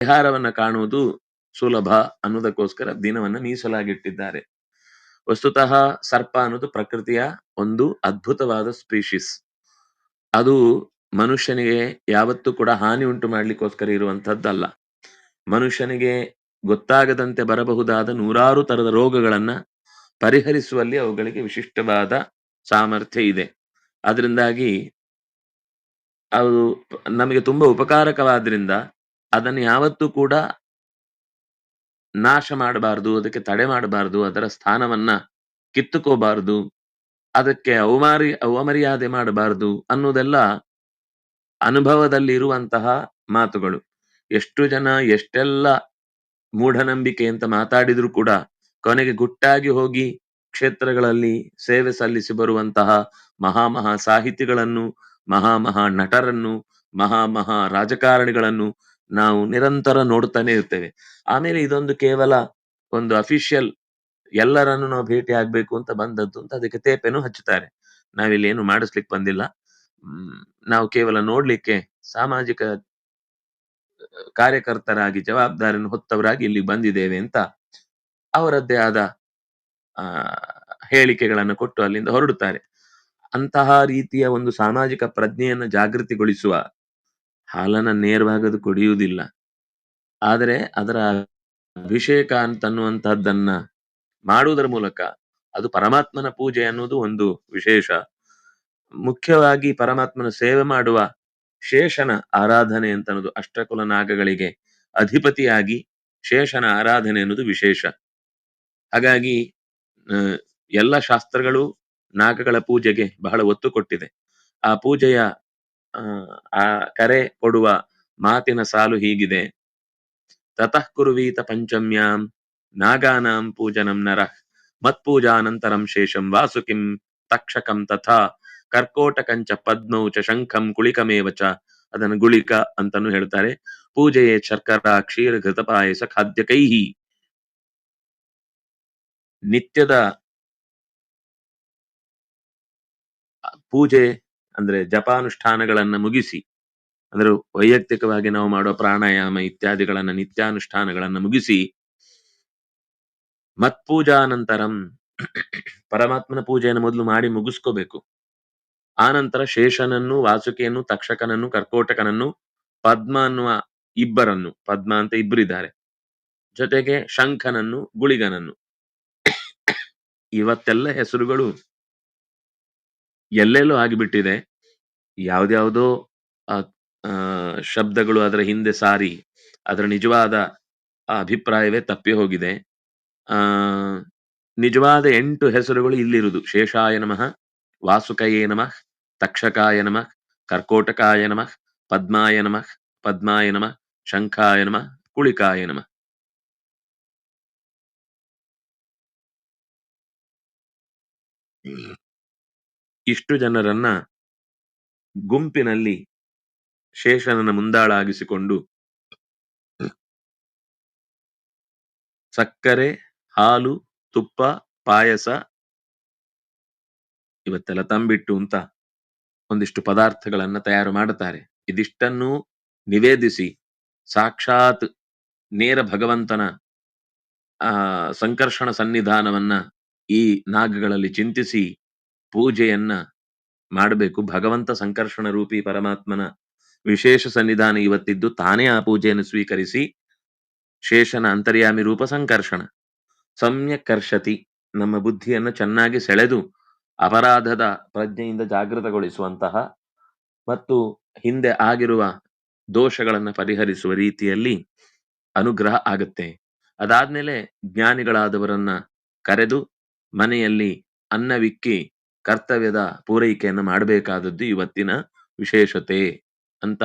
ಪರಿಹಾರವನ್ನ ಕಾಣುವುದು ಸುಲಭ ಅನ್ನೋದಕ್ಕೋಸ್ಕರ ದಿನವನ್ನ ಮೀಸಲಾಗಿಟ್ಟಿದ್ದಾರೆ. ವಸ್ತುತಃ ಸರ್ಪ ಅನ್ನೋದು ಪ್ರಕೃತಿಯ ಒಂದು ಅದ್ಭುತವಾದ ಸ್ಪೀಶೀಸ್ ಅದು ಮನುಷ್ಯನಿಗೆ ಯಾವತ್ತೂ ಕೂಡ ಹಾನಿ ಉಂಟು ಮಾಡ್ಲಿಕ್ಕೋಸ್ಕರ ಇರುವಂತದ್ದಲ್ಲ ಮನುಷ್ಯನಿಗೆ ಗೊತ್ತಾಗದಂತೆ ಬರಬಹುದಾದ ನೂರಾರು ತರದ ರೋಗಗಳನ್ನ ಪರಿಹರಿಸುವಲ್ಲಿ ಅವುಗಳಿಗೆ ವಿಶಿಷ್ಟವಾದ ಸಾಮರ್ಥ್ಯ ಇದೆ. ಅದರಿಂದಾಗಿ ಅದು ನಮಗೆ ತುಂಬಾ ಉಪಕಾರಕವಾದ್ರಿಂದ ಅದನ್ನು ಯಾವತ್ತೂ ಕೂಡ ನಾಶ ಮಾಡಬಾರದು, ಅದಕ್ಕೆ ತಡೆ ಮಾಡಬಾರದು, ಅದರ ಸ್ಥಾನವನ್ನ ಕಿತ್ತುಕೋಬಾರದು, ಅದಕ್ಕೆ ಅವಮಾರಿ, ಅವಮರ್ಯಾದೆ ಮಾಡಬಾರದು ಅನ್ನೋದೆಲ್ಲ ಅನುಭವದಲ್ಲಿ ಇರುವಂತಹ ಮಾತುಗಳು. ಎಷ್ಟು ಜನ ಎಷ್ಟೆಲ್ಲ ಮೂಢನಂಬಿಕೆ ಅಂತ ಮಾತಾಡಿದ್ರು ಕೂಡ ಕೊನೆಗೆ ಗುಟ್ಟಾಗಿ ಹೋಗಿ ಕ್ಷೇತ್ರಗಳಲ್ಲಿ ಸೇವೆ ಸಲ್ಲಿಸಿ ಬರುವಂತಹ ಮಹಾ ಮಹಾ ಸಾಹಿತಿಗಳನ್ನು, ಮಹಾ ಮಹಾ ನಟರನ್ನು, ಮಹಾ ಮಹಾ ರಾಜಕಾರಣಿಗಳನ್ನು ನಾವು ನಿರಂತರ ನೋಡ್ತಾನೆ ಇರ್ತೇವೆ ಆಮೇಲೆ ಇದೊಂದು ಕೇವಲ ಒಂದು ಅಫಿಷಿಯಲ್ ಎಲ್ಲರನ್ನು ನಾವು ಭೇಟಿ ಆಗ್ಬೇಕು ಅಂತ ಬಂದದ್ದು ಅಂತ ಅದಕ್ಕೆ ತೇಪೆನು ಹಚ್ಚುತ್ತಾರೆ. ನಾವಿಲ್ಲಿ ಏನು ಮಾಡಿಸ್ಲಿಕ್ಕೆ ಬಂದಿಲ್ಲ. ನಾವು ಕೇವಲ ನೋಡ್ಲಿಕ್ಕೆ ಸಾಮಾಜಿಕ ಕಾರ್ಯಕರ್ತರಾಗಿ, ಜವಾಬ್ದಾರಿಯನ್ನು ಹೊತ್ತವರಾಗಿ ಇಲ್ಲಿ ಬಂದಿದ್ದೇವೆ ಅಂತ ಅವರದ್ದೇ ಆದ ಹೇಳಿಕೆಗಳನ್ನು ಕೊಟ್ಟು ಅಲ್ಲಿಂದ ಹೊರಡುತ್ತಾರೆ. ಅಂತಹ ರೀತಿಯ ಒಂದು ಸಾಮಾಜಿಕ ಪ್ರಜ್ಞೆಯನ್ನು ಜಾಗೃತಿಗೊಳಿಸುವ ಹಾಲನ್ನ ನೇರವಾಗಿ ಅದು ಕುಡಿಯುವುದಿಲ್ಲ. ಆದರೆ ಅದರ ಅಭಿಷೇಕ ಅಂತನ್ನುವಂತಹದ್ದನ್ನ ಮಾಡುವುದರ ಮೂಲಕ ಅದು ಪರಮಾತ್ಮನ ಪೂಜೆ ಅನ್ನೋದು ಒಂದು ವಿಶೇಷ. ಮುಖ್ಯವಾಗಿ ಪರಮಾತ್ಮನ ಸೇವೆ ಮಾಡುವ ಶೇಷನ ಆರಾಧನೆ ಅಂತ ಅನ್ನೋದು ಅಷ್ಟಕುಲ ನಾಗಗಳಿಗೆ ಅಧಿಪತಿಯಾಗಿ ಶೇಷನ ಆರಾಧನೆ ಅನ್ನೋದು ವಿಶೇಷ. ಹಾಗಾಗಿ ಎಲ್ಲ ಶಾಸ್ತ್ರಗಳು ನಾಗಗಳ ಪೂಜೆಗೆ ಬಹಳ ಒತ್ತು ಕೊಟ್ಟಿದೆ. ಆ ಪೂಜೆಯ ಆ, ಕರೆ ಕೊಡುವ ಮಾತಿನ ಸಾಲು ಹೀಗಿದೆ. ತತಃ ಕುರುವೀತ ಪಂಚಮ್ಯಾಂ ನಾಗಾನಾಂ ಪೂಜನಂ ನರ ಮತ್ಪೂಜಾನಂತರಂ ಶೇಷಂ ವಾಸುಕಿಂ ತಕ್ಷಕಂ ತಥಾ ಕರ್ಕೋಟಕಂಚ ಪದ್ಮೌ ಚ ಶಂಖಂ ಕುಳಿಕಮೇವ ಚ ಅದನ್ನು ಗುಳಿಕ ಅಂತಾನು ಹೇಳ್ತಾರೆ ಪೂಜೆಯೇ ಶರ್ಕರ ಕ್ಷೀರ ಕೃತಪಾಯಸ ಖಾದ್ಯ ಕೈಹಿ. ನಿತ್ಯದ ಪೂಜೆ ಅಂದ್ರೆ ಜಪಾನುಷ್ಠಾನಗಳನ್ನ ಮುಗಿಸಿ, ಅಂದ್ರೆ ವೈಯಕ್ತಿಕವಾಗಿ ನಾವು ಮಾಡುವ ಪ್ರಾಣಾಯಾಮ ಇತ್ಯಾದಿಗಳನ್ನ ನಿತ್ಯಾನುಷ್ಠಾನಗಳನ್ನ ಮುಗಿಸಿ, ಮತ್ಪೂಜಾನಂತರಂ ಪರಮಾತ್ಮನ ಪೂಜೆಯನ್ನು ಮೊದಲು ಮಾಡಿ ಮುಗಿಸ್ಕೋಬೇಕು. ಆನಂತರ ಶೇಷನನ್ನು, ವಾಸುಕಿಯನ್ನು, ತಕ್ಷಕನನ್ನು, ಕರ್ಕೋಟಕನನ್ನು, ಪದ್ಮ ಅನ್ನುವ ಇಬ್ಬರನ್ನು, ಪದ್ಮ ಅಂತ ಇಬ್ಬರಿದ್ದಾರೆ ಜೊತೆಗೆ ಶಂಖನನ್ನು, ಗುಳಿಗನನ್ನು. ಇವತ್ತೆಲ್ಲ ಹೆಸರುಗಳು ಎಲ್ಲೆಲ್ಲೋ ಆಗಿಬಿಟ್ಟಿದೆ. ಯಾವ್ದ್ಯಾವುದೋ ಆ, ಶಬ್ದಗಳು ಅದರ ಹಿಂದೆ ಸಾರಿ ಅದರ ನಿಜವಾದ ಅಭಿಪ್ರಾಯವೇ ತಪ್ಪಿ ಹೋಗಿದೆ. ಆ ನಿಜವಾದ ಎಂಟು ಹೆಸರುಗಳು ಇಲ್ಲಿರುವುದು. ಶೇಷಾಯ ನಮಃ ವಾಸುಕಯೇ ನಮಃ ತಕ್ಷಕಾಯ ನಮಃ ಕರ್ಕೋಟಕಾಯ ನಮಃ ಪದ್ಮಾಯ ನಮಃ ಪದ್ಮಾಯ ನಮಃ ಶಂಖಾಯ ನಮಃ ಕುಳಿಕಾಯ ನಮಃ. ಇಷ್ಟು ಜನರನ್ನ ಗುಂಪಿನಲ್ಲಿ ಶೇಷನನ್ನ ಮುಂದಾಳಾಗಿಸಿಕೊಂಡು ಸಕ್ಕರೆ, ಹಾಲು, ತುಪ್ಪ, ಪಾಯಸ ಇವತ್ತೆಲ್ಲ ತಂಬಿಟ್ಟು ಅಂತ ಒಂದಿಷ್ಟು ಪದಾರ್ಥಗಳನ್ನ ತಯಾರು ಮಾಡುತ್ತಾರೆ. ಇದಿಷ್ಟನ್ನು ನಿವೇದಿಸಿ ಸಾಕ್ಷಾತ್ ನೇರ ಭಗವಂತನ, ಆ, ಸಂಕರ್ಷಣ ಸನ್ನಿಧಾನವನ್ನ ಈ ನಾಗಗಳಲ್ಲಿ ಚಿಂತಿಸಿ ಪೂಜೆಯನ್ನ ಮಾಡಬೇಕು. ಭಗವಂತ ಸಂಕರ್ಷಣ ರೂಪಿ ಪರಮಾತ್ಮನ ವಿಶೇಷ ಸನ್ನಿಧಾನ ಇವತ್ತಿದ್ದು ತಾನೇ ಆ ಪೂಜೆಯನ್ನು ಸ್ವೀಕರಿಸಿ ಶೇಷನ ಅಂತರ್ಯಾಮಿ ರೂಪ ಸಂಕರ್ಷಣ. ಸಮ್ಯಕ್ ಕರ್ಷತಿ ನಮ್ಮ ಬುದ್ಧಿಯನ್ನು ಚೆನ್ನಾಗಿ ಸೆಳೆದು ಅಪರಾಧದ ಪ್ರಜ್ಞೆಯಿಂದ ಜಾಗೃತಗೊಳಿಸುವಂತಹ ಮತ್ತು ಹಿಂದೆ ಆಗಿರುವ ದೋಷಗಳನ್ನು ಪರಿಹರಿಸುವ ರೀತಿಯಲ್ಲಿ ಅನುಗ್ರಹ ಆಗುತ್ತೆ. ಅದಾದ್ಮೇಲೆ ಜ್ಞಾನಿಗಳಾದವರನ್ನ ಕರೆದು ಮನೆಯಲ್ಲಿ ಅನ್ನವಿಕ್ಕಿ ಕರ್ತವ್ಯದ ಪೂರೈಕೆಯನ್ನು ಮಾಡಬೇಕಾದದ್ದು ಇವತ್ತಿನ ವಿಶೇಷತೆ ಅಂತ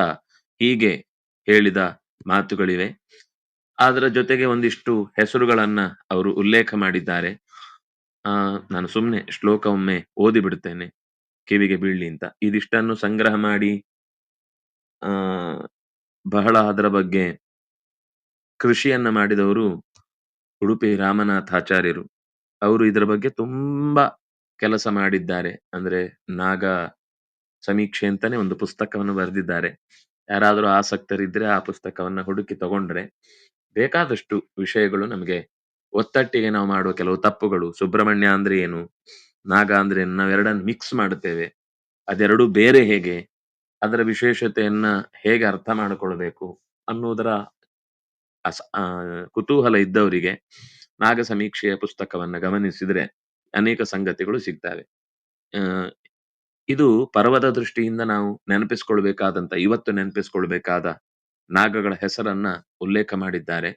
ಹೀಗೆ ಹೇಳಿದ ಮಾತುಗಳಿವೆ. ಅದರ ಜೊತೆಗೆ ಒಂದಿಷ್ಟು ಹೆಸರುಗಳನ್ನ ಅವರು ಉಲ್ಲೇಖ ಮಾಡಿದ್ದಾರೆ. ಆ, ನಾನು ಸುಮ್ಮನೆ ಶ್ಲೋಕ ಒಮ್ಮೆ ಓದಿ ಬಿಡ್ತೇನೆ ಕಿವಿಗೆ ಬೀಳ್ಲಿ ಅಂತ. ಇದಿಷ್ಟನ್ನು ಸಂಗ್ರಹ ಮಾಡಿ, ಆ, ಬಹಳ ಅದರ ಬಗ್ಗೆ ಕೃಷಿಯನ್ನ ಮಾಡಿದವರು ಉಡುಪಿ ರಾಮನಾಥಾಚಾರ್ಯರು. ಅವರು ಇದರ ಬಗ್ಗೆ ತುಂಬಾ ಕೆಲಸ ಮಾಡಿದ್ದಾರೆ. ಅಂದ್ರೆ ನಾಗ ಸಮೀಕ್ಷೆ ಅಂತಾನೆ ಒಂದು ಪುಸ್ತಕವನ್ನು ಬರೆದಿದ್ದಾರೆ. ಯಾರಾದರೂ ಆಸಕ್ತರಿದ್ರೆ ಆ ಪುಸ್ತಕವನ್ನ ಹುಡುಕಿ ತಗೊಂಡ್ರೆ ಬೇಕಾದಷ್ಟು ವಿಷಯಗಳು ನಮಗೆ ಒತ್ತಟ್ಟಿಗೆ ನಾವು ಮಾಡುವ ಕೆಲವು ತಪ್ಪುಗಳು. ಸುಬ್ರಹ್ಮಣ್ಯ ಅಂದ್ರೆ ಏನು? ನಾಗ ಅಂದ್ರೆ ನಾವೆರಡನ್ನು ಮಿಕ್ಸ್ ಮಾಡುತ್ತೇವೆ. ಅದೆರಡು ಬೇರೆ ಹೇಗೆ? ಅದರ ವಿಶೇಷತೆಯನ್ನ ಹೇಗೆ ಅರ್ಥ ಮಾಡಿಕೊಳ್ಬೇಕು ಅನ್ನೋದರ ಕುತೂಹಲ ಇದ್ದವರಿಗೆ ನಾಗ ಸಮೀಕ್ಷೆಯ ಪುಸ್ತಕವನ್ನ ಗಮನಿಸಿದ್ರೆ ಅನೇಕ ಸಂಗತಿಗಳು ಸಿಗ್ತವೆ. ಇದು ಪರ್ವದ ದೃಷ್ಟಿಯಿಂದ ನಾವು ನೆನಪಿಸ್ಕೊಳ್ಬೇಕಾದಂತ ಇವತ್ತು ನೆನಪಿಸ್ಕೊಳ್ಬೇಕಾದ ನಾಗಗಳ ಹೆಸರನ್ನ ಉಲ್ಲೇಖ ಮಾಡಿದ್ದಾರೆ.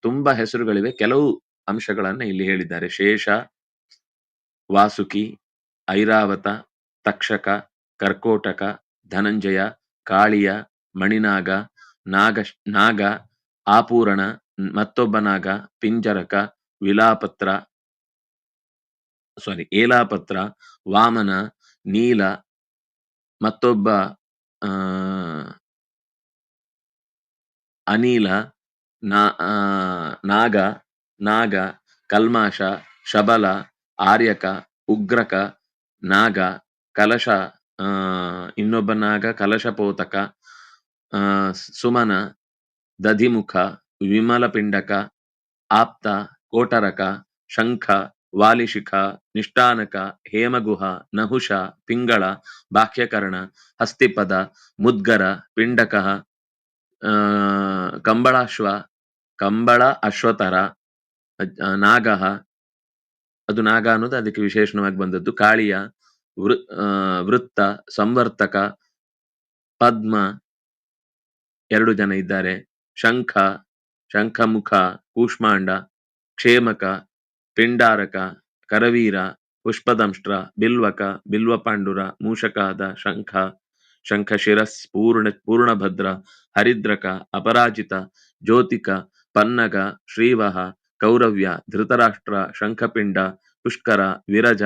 ತುಂಬಾ ಹೆಸರುಗಳಿವೆ. ಕೆಲವು ಅಂಶಗಳನ್ನ ಇಲ್ಲಿ ಹೇಳಿದ್ದಾರೆ. ಶೇಷ, ವಾಸುಕಿ, ಐರಾವತ, ತಕ್ಷಕ, ಕರ್ಕೋಟಕ, ಧನಂಜಯ, ಕಾಳಿಯ, ಮಣಿನಾಗ, ನಾಗ ನಾಗ, ಆಪೂರಣ, ಮತ್ತೊಬ್ಬ ನಾಗ, ಪಿಂಜರಕ, ವಿಲಾಪತ್ರ ಸಾರಿ ಏಲಾಪತ್ರ, ವಾಮನ, ನೀಲ, ಮತ್ತೊಬ್ಬ ಅನಿಲ, ನಾ ನಾಗ ನಾಗ, ಕಲ್ಮಾಶ, ಶಬಲ, ಆರ್ಯಕ, ಉಗ್ರಕ, ನಾಗ, ಕಲಶ ಇನ್ನೊಬ್ಬ ನಾಗ ಕಲಶಪೋತಕ ಸುಮನ, ದಧಿಮುಖ ವಿಮಲ ಪಿಂಡಕ ಆಪ್ತ, ಕೋಟರಕ, ಶಂಖ ವಾಲಿಶಿಖ, ನಿಷ್ಠಾನಕ, ಹೇಮಗುಹ, ನಹುಷ, ಪಿಂಗಳ, ಬಾಹ್ಯಕರಣ, ಹಸ್ತಿಪದ, ಮುದ್ಗರ, ಪಿಂಡಕ ಕಂಬಳಾಶ್ವ, ಕಂಬಳ ಅಶ್ವತರ ನಾಗ ನಾಗಹ. ಅದು ನಾಗ ಅನ್ನೋದು ಅದಕ್ಕೆ ವಿಶೇಷಣವಾಗಿ ಬಂದದ್ದು. ಕಾಳಿಯ, ವೃ ವೃತ್ತ, ಸಂವರ್ತಕ, ಪದ್ಮ ಎರಡು ಜನ ಇದ್ದಾರೆ. ಶಂಖ, ಶಂಖಮುಖ, ಕೂಷ್ಮಾಂಡ, ಕ್ಷೇಮಕ ಪಿಂಡಾರಕ, ಕರವೀರ ಪುಷ್ಪದಂಷ್ಟ್ರ ಬಿಲ್ವಕ, ಬಿಲ್ವಪಾಂಡುರ, ಮೂಷಕಾದ, ಶಂಖ, ಶಂಖಶಿರಸ್, ಪೂರ್ಣ, ಪೂರ್ಣಭದ್ರ, ಹರಿದ್ರಕ, ಅಪರಾಜಿತ, ಜ್ಯೋತಿಕ, ಪನ್ನಗ, ಶ್ರೀವಹ, ಕೌರವ್ಯ, ಧೃತರಾಷ್ಟ್ರ, ಶಂಖಪಿಂಡ, ಪುಷ್ಕರ, ವಿರಜ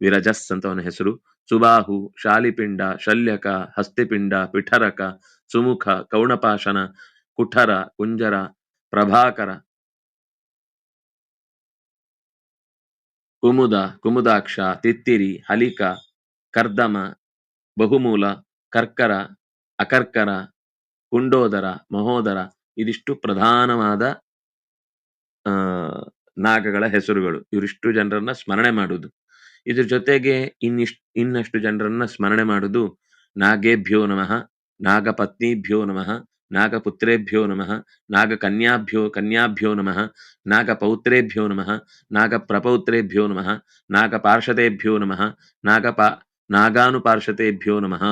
ವಿರಜಸ್ ಅಂತ ಅವನ ಹೆಸರು, ಸುಬಾಹು, ಶಾಲಿಪಿಂಡ, ಶಲ್ಯಕ, ಹಸ್ತಿಪಿಂಡ, ಪಿಠರಕ, ಸುಮುಖ, ಕೌಣಪಾಶನ, ಕುಠರ, ಕುಂಜರ, ಪ್ರಭಾಕರ ಕುಮುದ, ಕುಮುದಾಕ್ಷ, ತಿತ್ತಿರಿ, ಹಲಿಕ, ಕರ್ದಮ, ಬಹುಮೂಲ, ಕರ್ಕರ, ಅಕರ್ಕರ, ಕುಂಡೋದರ, ಮಹೋದರ ಇದಿಷ್ಟು ಪ್ರಧಾನವಾದ ನಾಗಗಳ ಹೆಸರುಗಳು. ಇವರಿಷ್ಟು ಜನರನ್ನ ಸ್ಮರಣೆ ಮಾಡುವುದು ಇದ್ರ ಜೊತೆಗೆ ಇನ್ನಿಷ್ಟು, ಇನ್ನಷ್ಟು ಜನರನ್ನ ಸ್ಮರಣೆ ಮಾಡುವುದು ನಾಗೇಭ್ಯೋ ನಮಃ, ನಾಗಪತ್ನಿಭ್ಯೋ ನಮಃ ನಾಗಪುತ್ರೇಭ್ಯೋ ನಮಃ, ನಾಗಕನ್ಯಾಭ್ಯೋ, ಕನ್ಯಾಭ್ಯೋ ನಮಃ, ನಾಗಪೌತ್ರೇಭ್ಯೋ ನಮಃ, ನಾಗಪ್ರಪೌತ್ರೇಭ್ಯೋ ನಮಃ, ನಾಗಪಾರ್ಷದೇಭ್ಯೋ ನಮಃ, ನಾಗಪ ನಾಗಾನುಪಾರ್ಷತೆಭ್ಯೋ ನಮಃ.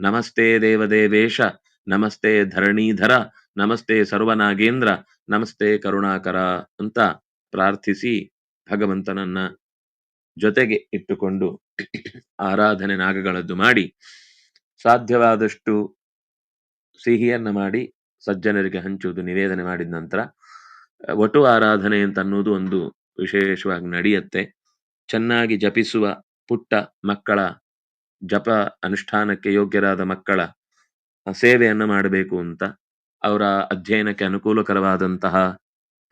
ನಮಸ್ತೆ ದೇವದೇವೇಶ, ನಮಸ್ತೆ ಧರಣೀಧರ, ನಮಸ್ತೆ ಸರ್ವನಾಗೇಂದ್ರ, ನಮಸ್ತೆ ಕರುಣಾಕರ ಅಂತ ಪ್ರಾರ್ಥಿಸಿ ಭಗವಂತನನ್ನ ಜೊತೆಗೆ ಇಟ್ಟುಕೊಂಡು ಆರಾಧನೆ ನಾಗಗಳದ್ದು ಮಾಡಿ ಸಾಧ್ಯವಾದಷ್ಟು ಸಿಹಿಯನ್ನ ಮಾಡಿ ಸಜ್ಜನರಿಗೆ ಹಂಚುವುದು, ನಿವೇದನೆ ಮಾಡಿದ ನಂತರ ವಟು ಆರಾಧನೆ ಅಂತ ಅನ್ನೋದು ಒಂದು ವಿಶೇಷವಾಗಿ ನಡೆಯುತ್ತೆ. ಚೆನ್ನಾಗಿ ಜಪಿಸುವ ಪುಟ್ಟ ಮಕ್ಕಳ, ಜಪ ಅನುಷ್ಠಾನಕ್ಕೆ ಯೋಗ್ಯರಾದ ಮಕ್ಕಳ ಸೇವೆಯನ್ನು ಮಾಡಬೇಕು ಅಂತ ಅವರ ಅಧ್ಯಯನಕ್ಕೆ ಅನುಕೂಲಕರವಾದಂತಹ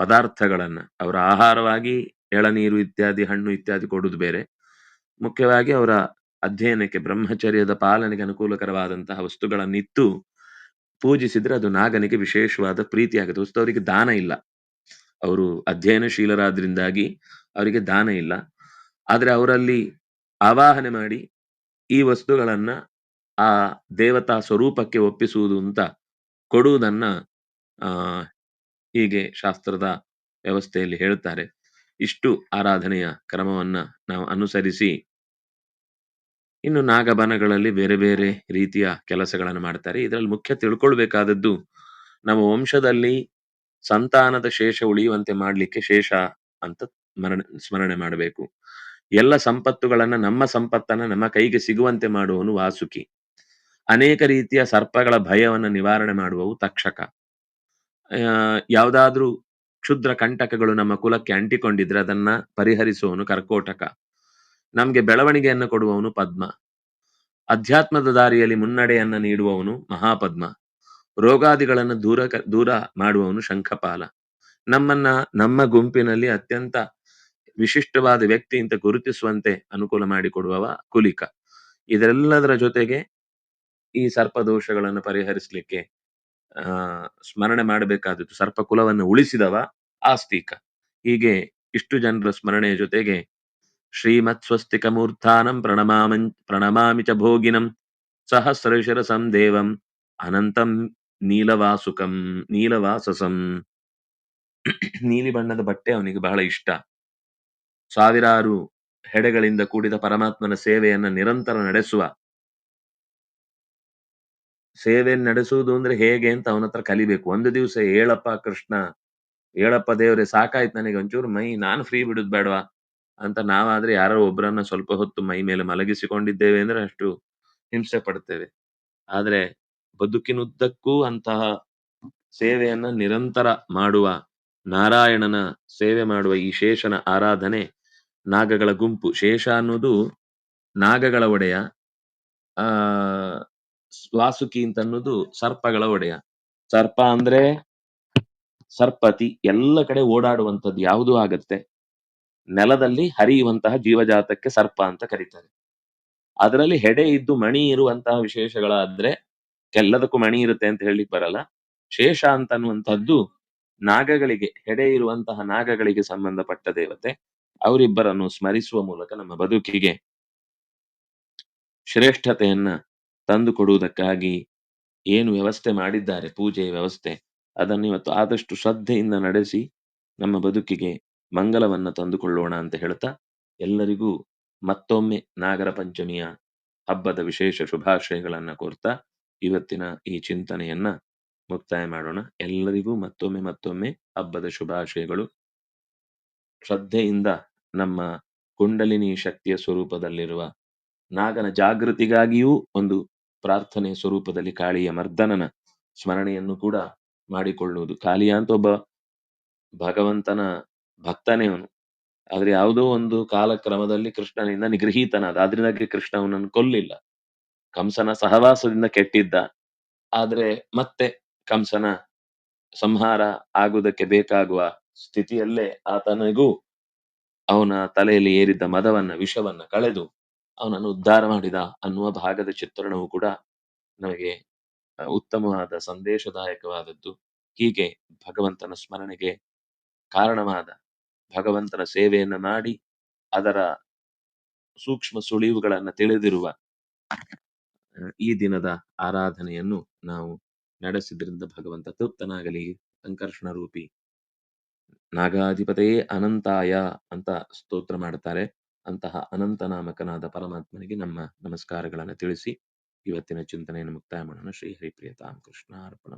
ಪದಾರ್ಥಗಳನ್ನ, ಅವರ ಆಹಾರವಾಗಿ ಎಳನೀರು ಇತ್ಯಾದಿ, ಹಣ್ಣು ಇತ್ಯಾದಿ ಕೊಡುವುದು ಬೇರೆ. ಮುಖ್ಯವಾಗಿ ಅವರ ಅಧ್ಯಯನಕ್ಕೆ ಬ್ರಹ್ಮಚರ್ಯದ ಪಾಲನೆಗೆ ಅನುಕೂಲಕರವಾದಂತಹ ವಸ್ತುಗಳನ್ನಿತ್ತು ಪೂಜಿಸಿದ್ರೆ ಅದು ನಾಗನಿಗೆ ವಿಶೇಷವಾದ ಪ್ರೀತಿ ಆಗುತ್ತೆ. ವಸ್ತು ಅವರಿಗೆ ದಾನ ಇಲ್ಲ. ಅವರು ಅಧ್ಯಯನಶೀಲರಾದ್ರಿಂದಾಗಿ ಅವರಿಗೆ ದಾನ ಇಲ್ಲ. ಆದ್ರೆ ಅವರಲ್ಲಿ ಆವಾಹನೆ ಮಾಡಿ ಈ ವಸ್ತುಗಳನ್ನ ಆ ದೇವತಾ ಸ್ವರೂಪಕ್ಕೆ ಒಪ್ಪಿಸುವುದು ಅಂತ ಕೊಡುವುದನ್ನ ಹೀಗೆ ಶಾಸ್ತ್ರದ ವ್ಯವಸ್ಥೆಯಲ್ಲಿ ಹೇಳ್ತಾರೆ. ಇಷ್ಟು ಆರಾಧನೆಯ ಕ್ರಮವನ್ನ ನಾವು ಅನುಸರಿಸಿ ಇನ್ನು ನಾಗಬನಗಳಲ್ಲಿ ಬೇರೆ ಬೇರೆ ರೀತಿಯ ಕೆಲಸಗಳನ್ನು ಮಾಡ್ತಾರೆ. ಇದರಲ್ಲಿ ಮುಖ್ಯ ತಿಳ್ಕೊಳ್ಬೇಕಾದದ್ದು ನಮ್ಮ ವಂಶದಲ್ಲಿ ಸಂತಾನದ ಶೇಷ ಉಳಿಯುವಂತೆ ಮಾಡಲಿಕ್ಕೆ ಶೇಷ ಅಂತ ಸ್ಮರಣೆ ಮಾಡಬೇಕು. ಎಲ್ಲ ಸಂಪತ್ತುಗಳನ್ನ ನಮ್ಮ ಸಂಪತ್ತನ್ನ ನಮ್ಮ ಕೈಗೆ ಸಿಗುವಂತೆ ಮಾಡುವವನು ವಾಸುಕಿ. ಅನೇಕ ರೀತಿಯ ಸರ್ಪಗಳ ಭಯವನ್ನು ನಿವಾರಣೆ ಮಾಡುವವು ತಕ್ಷಕ. ಯಾವುದಾದ್ರೂ ಕ್ಷುದ್ರ ಕಂಟಕಗಳು ನಮ್ಮ ಕುಲಕ್ಕೆ ಅಂಟಿಕೊಂಡಿದ್ರೆ ಅದನ್ನ ಪರಿಹರಿಸುವವನು ಕರ್ಕೋಟಕ. ನಮ್ಗೆ ಬೆಳವಣಿಗೆಯನ್ನು ಕೊಡುವವನು ಪದ್ಮ. ಅಧ್ಯಾತ್ಮದ ದಾರಿಯಲ್ಲಿ ಮುನ್ನಡೆಯನ್ನ ನೀಡುವವನು ಮಹಾಪದ್ಮ. ರೋಗಾದಿಗಳನ್ನು ದೂರ ದೂರ ಮಾಡುವವನು ಶಂಖಪಾಲ. ನಮ್ಮನ್ನ, ನಮ್ಮ ಗುಂಪಿನಲ್ಲಿ ಅತ್ಯಂತ ವಿಶಿಷ್ಟವಾದ ವ್ಯಕ್ತಿ ಅಂತ ಗುರುತಿಸುವಂತೆ ಅನುಕೂಲ ಮಾಡಿಕೊಡುವವ ಕುಲಿಕ. ಇದೆಲ್ಲದರ ಜೊತೆಗೆ ಈ ಸರ್ಪ ದೋಷಗಳನ್ನು ಪರಿಹರಿಸಲಿಕ್ಕೆ, ಆ, ಸ್ಮರಣೆ ಸರ್ಪ ಕುಲವನ್ನು ಉಳಿಸಿದವ ಆಸ್ತಿಕ. ಹೀಗೆ ಇಷ್ಟು ಜನರ ಸ್ಮರಣೆಯ ಜೊತೆಗೆ ಸ್ವಸ್ತಿಕ ಮೂರ್ಧಾನಂ ಪ್ರಣಮಾಮಂ ಪ್ರಣಮಾಮಿ ಚ ಭೋಗಿನಂ ಸಹಸ್ರಶಿರ ಸಂದೇವಂ ಅನಂತಂ ನೀಲವಾಸುಕಂ ನೀಲವಾಸಸಂ ನೀಲಿ ಬಣ್ಣದ ಬಟ್ಟೆ ಅವನಿಗೆ ಬಹಳ ಇಷ್ಟ. ಸಾವಿರಾರು ಹೆಡೆಗಳಿಂದ ಕೂಡಿದ ಪರಮಾತ್ಮನ ಸೇವೆಯನ್ನ ನಿರಂತರ ನಡೆಸುವ. ಸೇವೆ ನಡೆಸುವುದು ಅಂದ್ರೆ ಹೇಗೆ ಅಂತ ಅವನ ಹತ್ರ ಕಲಿಬೇಕು. ಒಂದು ದಿವಸ ಹೇಳಪ್ಪ ಕೃಷ್ಣ ಹೇಳಪ್ಪ ದೇವರೇ, ಸಾಕಾಯ್ತು ನನಗೆ ಒಂಚೂರು ಮೈ, ನಾನು ಫ್ರೀ ಬಿಡುದು ಬೇಡವಾ? ಅಂತ ನಾವಾದ್ರೆ ಯಾರೋ ಒಬ್ಬರನ್ನ ಸ್ವಲ್ಪ ಹೊತ್ತು ಮೈ ಮೇಲೆ ಮಲಗಿಸಿಕೊಂಡಿದ್ದೇವೆ ಅಂದ್ರೆ ಅಷ್ಟು ಹಿಂಸೆ ಪಡ್ತೇವೆ. ಆದ್ರೆ ಬದುಕಿನುದ್ದಕ್ಕೂ ಅಂತಹ ಸೇವೆಯನ್ನ ನಿರಂತರ ಮಾಡುವ ನಾರಾಯಣನ ಸೇವೆ ಮಾಡುವ ಈ ಶೇಷನ ಆರಾಧನೆ ನಾಗಗಳ ಗುಂಪು. ಶೇಷ ಅನ್ನೋದು ನಾಗಗಳ ಒಡೆಯ, ಆ, ವಾಸುಕಿ ಅಂತ ಅನ್ನೋದು ಸರ್ಪಗಳ ಒಡೆಯ. ಸರ್ಪ ಅಂದ್ರೆ ಸರ್ಪತಿ. ಎಲ್ಲ ಕಡೆ ಓಡಾಡುವಂಥದ್ದು ಯಾವುದು ಆಗತ್ತೆ. ನೆಲದಲ್ಲಿ ಹರಿಯುವಂತಹ ಜೀವಜಾತಕ್ಕೆ ಸರ್ಪ ಅಂತ ಕರೀತಾರೆ. ಅದರಲ್ಲಿ ಹೆಡೆ ಇದ್ದು ಮಣಿ ಇರುವಂತಹ ವಿಶೇಷಗಳಾದ್ರೆ ಎಲ್ಲದಕ್ಕೂ ಮಣಿ ಇರುತ್ತೆ ಅಂತ ಹೇಳಿ ಬರಲ್ಲ. ಶೇಷ ಅಂತ ಅನ್ನುವಂಥದ್ದು ನಾಗಗಳಿಗೆ, ಹೆಡೆ ಇರುವಂತಹ ನಾಗಗಳಿಗೆ ಸಂಬಂಧಪಟ್ಟ ದೇವತೆ. ಅವರಿಬ್ಬರನ್ನು ಸ್ಮರಿಸುವ ಮೂಲಕ ನಮ್ಮ ಬದುಕಿಗೆ ಶ್ರೇಷ್ಠತೆಯನ್ನ ತಂದು ಕೊಡುವುದಕ್ಕಾಗಿ ಏನು ವ್ಯವಸ್ಥೆ ಮಾಡಿದ್ದಾರೆ ಪೂಜೆ ವ್ಯವಸ್ಥೆ, ಅದನ್ನು ಇವತ್ತು ಆದಷ್ಟು ಶ್ರದ್ಧೆಯಿಂದ ನಡೆಸಿ ನಮ್ಮ ಬದುಕಿಗೆ ಮಂಗಲವನ್ನ ತಂದುಕೊಳ್ಳೋಣ ಅಂತ ಹೇಳ್ತಾ ಎಲ್ಲರಿಗೂ ಮತ್ತೊಮ್ಮೆ ನಾಗರ ಪಂಚಮಿಯ ಹಬ್ಬದ ವಿಶೇಷ ಶುಭಾಶಯಗಳನ್ನ ಕೋರ್ತಾ ಇವತ್ತಿನ ಈ ಚಿಂತನೆಯನ್ನ ಮುಕ್ತಾಯ ಮಾಡೋಣ. ಎಲ್ಲರಿಗೂ ಮತ್ತೊಮ್ಮೆ ಮತ್ತೊಮ್ಮೆ ಹಬ್ಬದ ಶುಭಾಶಯಗಳು. ಶ್ರದ್ಧೆಯಿಂದ ನಮ್ಮ ಕುಂಡಲಿನಿ ಶಕ್ತಿಯ ಸ್ವರೂಪದಲ್ಲಿರುವ ನಾಗನ ಜಾಗೃತಿಗಾಗಿಯೂ ಒಂದು ಪ್ರಾರ್ಥನೆ ಸ್ವರೂಪದಲ್ಲಿ ಕಾಳಿಯ ಮರ್ದನನ ಸ್ಮರಣೆಯನ್ನು ಕೂಡ ಮಾಡಿಕೊಳ್ಳುವುದು. ಕಾಳಿಯ ಅಂತ ಒಬ್ಬ ಭಗವಂತನ ಭಕ್ತನೇ ಅವನು. ಆದ್ರೆ ಯಾವುದೋ ಒಂದು ಕಾಲಕ್ರಮದಲ್ಲಿ ಕೃಷ್ಣನಿಂದ ನಿಗೃಹೀತನಾದ, ಆದ್ರಿಂದಾಗಿ ಕೃಷ್ಣ ಅವನನ್ನು ಕೊಲ್ಲಿಲ್ಲ. ಕಂಸನ ಸಹವಾಸದಿಂದ ಕೆಟ್ಟಿದ್ದ. ಆದ್ರೆ ಮತ್ತೆ ಕಂಸನ ಸಂಹಾರ ಆಗುವುದಕ್ಕೆ ಬೇಕಾಗುವ ಸ್ಥಿತಿಯಲ್ಲೇ ಆತನಿಗೂ ಅವನ ತಲೆಯಲ್ಲಿ ಏರಿದ್ದ ಮದವನ್ನ, ವಿಷವನ್ನ ಕಳೆದು ಅವನನ್ನು ಉದ್ಧಾರ ಮಾಡಿದ ಅನ್ನುವ ಭಾಗದ ಚಿತ್ರಣವು ಕೂಡ ನಮಗೆ ಉತ್ತಮವಾದ, ಸಂದೇಶದಾಯಕವಾದದ್ದು. ಹೀಗೆ ಭಗವಂತನ ಸ್ಮರಣೆಗೆ ಕಾರಣವಾದ ಭಗವಂತನ ಸೇವೆಯನ್ನು ಮಾಡಿ ಅದರ ಸೂಕ್ಷ್ಮ ಸುಳಿವುಗಳನ್ನು ತಿಳಿದಿರುವ ಈ ದಿನದ ಆರಾಧನೆಯನ್ನು ನಾವು ನಡೆಸಿದ್ರಿಂದ ಭಗವಂತ ತೃಪ್ತನಾಗಲಿ. ಸಂಕರ್ಷಣ ರೂಪಿ. ನಾಗಾಧಿಪತೆಯೇ ಅನಂತಾಯ ಅಂತ ಸ್ತೋತ್ರ ಮಾಡ್ತಾರೆ ಅಂತಹ ಅನಂತ ನಾಮಕನಾದ ಪರಮಾತ್ಮನಿಗೆ ನಮ್ಮ ನಮಸ್ಕಾರಗಳನ್ನು ತಿಳಿಸಿ, ಇವತ್ತಿನ ಚಿಂತನೆಯನ್ನು ಮುಕ್ತಾಯ ಮಾಡೋಣ. ಶ್ರೀ ಹರಿಪ್ರಿಯತಾಂ ಕೃಷ್ಣ ಅರ್ಪಣ